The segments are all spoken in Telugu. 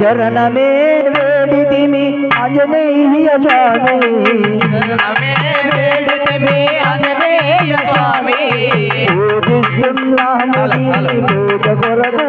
చరణమే వేడితిమి ఆంజనేయ స్వామి శరణమే వేడితిమి ఆంజనేయ స్వామి పూజిస్తున్నాము నీ పూజ కొరకు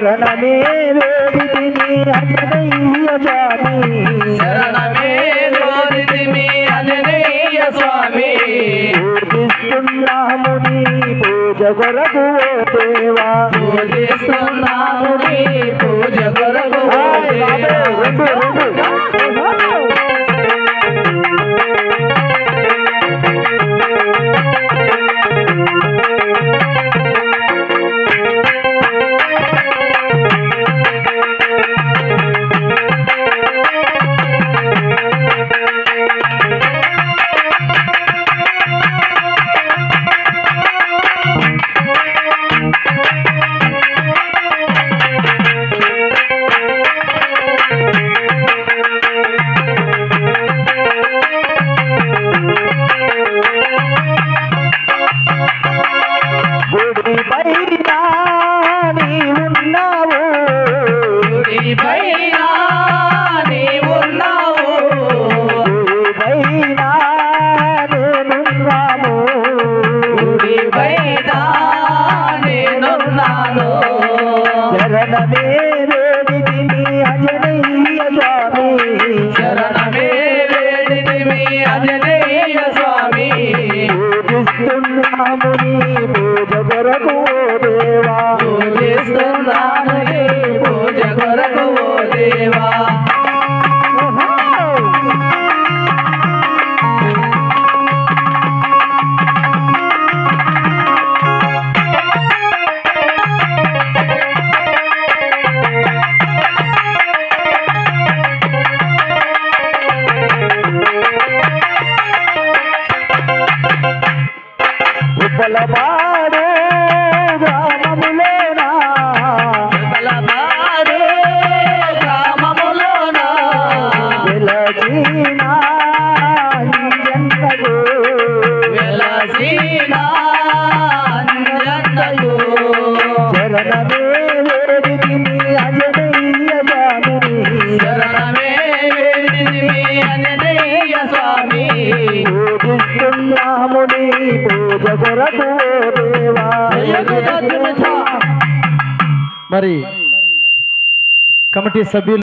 శరణమే వేదితిని ఆంజనేయ స్వామి. శరణమే వేడితిమి ఆంజనేయ స్వామి. పూజిస్తున్నాము నీ పూజ కొరకు దేవా. పూజిస్తున్నాము నీ పూజ కొరకు దేవా. గుడి పైన నీవున్నావు. గుడి పైన నీవున్నావు. గుడి పైన నేనున్నాము గుడి పైన నేనున్నాను. శరణమే పూజ కొరకు ఓ దేవా. పూజిస్తున్నాను పూజ కొరకు ఓ దేవా. ఉప్పలపాడు గ్రామములోనా? మరి కమిటీ సభ్యులు